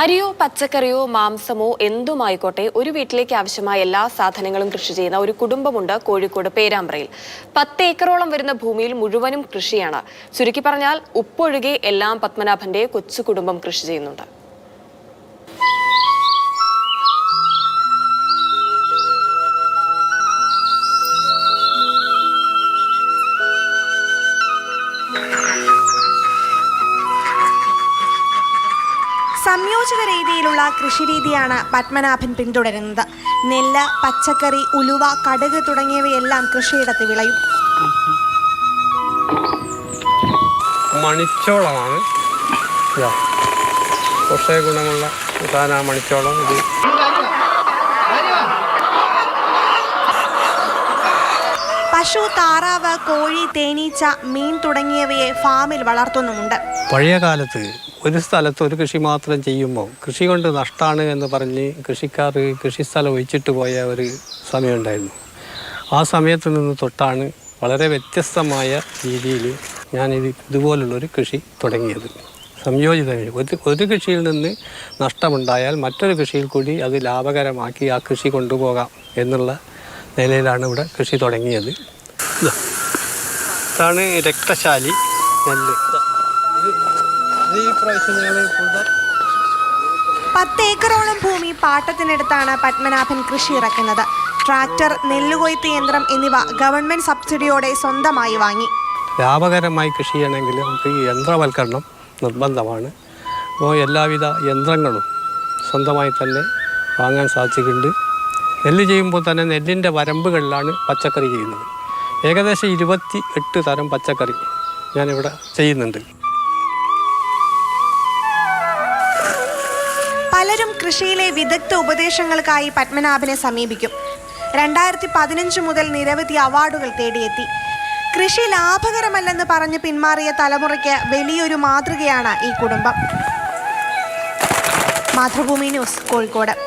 അരിയോ പച്ചക്കറിയോ മാംസമോ എന്തുമായിക്കോട്ടെ ഒരു വീട്ടിലേക്ക് ആവശ്യമായ എല്ലാ സാധനങ്ങളും കൃഷി ചെയ്യുന്ന ഒരു കുടുംബമുണ്ട് കോഴിക്കോട് പേരാമ്പ്രയിൽ. പത്ത് ഏക്കറോളം വരുന്ന ഭൂമിയിൽ മുഴുവനും കൃഷിയാണ്. ചുരുക്കി പറഞ്ഞാൽ ഉപ്പൊഴുകെ എല്ലാം പത്മനാഭന്റെ കൊച്ചു കുടുംബം കൃഷി ചെയ്യുന്നുണ്ട്. സംയോജിത രീതിയിലുള്ള കൃഷിരീതിയാണ് പത്മനാഭൻ പിന്തുടരുന്നത്. നെല്ല് പച്ചക്കറി ഉലുവ കടുക് തുടങ്ങിയവയെല്ലാം കൃഷിയിടത്ത് വിളയും. മണിച്ചോളമാണ്. പോഷക ഗുണമുള്ള പ്രധാന മണിച്ചോളം ഇത്. പശു താറാവ് കോഴി തേനീച്ച മീൻ തുടങ്ങിയവയെ ഫാമിൽ വളർത്തുന്നുമുണ്ട്. പഴയ കാലത്ത് ഒരു സ്ഥലത്ത് ഒരു കൃഷി മാത്രം ചെയ്യുമ്പോൾ കൃഷി കൊണ്ട് നഷ്ടമാണ് എന്ന് പറഞ്ഞ് കൃഷിക്കാർ കൃഷിസ്ഥലം ഒഴിച്ചിട്ട് പോയ ഒരു സമയമുണ്ടായിരുന്നു. ആ സമയത്ത് നിന്ന് തൊട്ടാണ് വളരെ വ്യത്യസ്തമായ രീതിയിൽ ഞാനിത് ഇതുപോലുള്ളൊരു കൃഷി തുടങ്ങിയത്. സംയോജിത ഒരു ഒരു കൃഷിയിൽ നിന്ന് നഷ്ടമുണ്ടായാൽ മറ്റൊരു കൃഷിയിൽ കൂടി അത് ലാഭകരമാക്കി ആ കൃഷി കൊണ്ടുപോകാം എന്നുള്ള നിലയിലാണ് ഇവിടെ കൃഷി തുടങ്ങിയത്. ഇതാണ് രക്തശാലി നെല്ല്. പത്തേക്കറോളം പത്ത് ഏക്കറോളം ഭൂമി പാട്ടത്തിനെടുത്താണ് പത്മനാഭൻ കൃഷി ഇറക്കുന്നത്. ട്രാക്ടർ നെല്ലുകൊയ്ത്ത് യന്ത്രം എന്നിവ ഗവൺമെന്റ് സബ്സിഡിയോടെ സ്വന്തമായി വാങ്ങി. ലാഭകരമായി കൃഷി ചെയ്യണമെങ്കിൽ നമുക്ക് ഈ യന്ത്രവൽക്കരണം നിർബന്ധമാണ്. അപ്പോൾ എല്ലാവിധ യന്ത്രങ്ങളും സ്വന്തമായി തന്നെ വാങ്ങാൻ സാധിച്ചിട്ടുണ്ട്. നെല്ല് ചെയ്യുമ്പോൾ തന്നെ നെല്ലിന്റെ വരമ്പുകളിലാണ് പച്ചക്കറി ചെയ്യുന്നത്. ഏകദേശം ഇരുപത്തി എട്ട് തരം പച്ചക്കറി ഞാനിവിടെ ചെയ്യുന്നുണ്ട്. പലരും കൃഷിയിലെ വിദഗ്ധ ഉപദേശങ്ങൾക്കായി പത്മനാഭനെ സമീപിക്കും. രണ്ടായിരത്തി പതിനഞ്ച് മുതൽ നിരവധി അവാർഡുകൾ തേടിയെത്തി. കൃഷി ലാഭകരമല്ലെന്ന് പറഞ്ഞ് പിന്മാറിയ തലമുറയ്ക്ക് വലിയൊരു മാതൃകയാണ് ഈ കുടുംബം. മാതൃഭൂമി ന്യൂസ് കോഴിക്കോട്.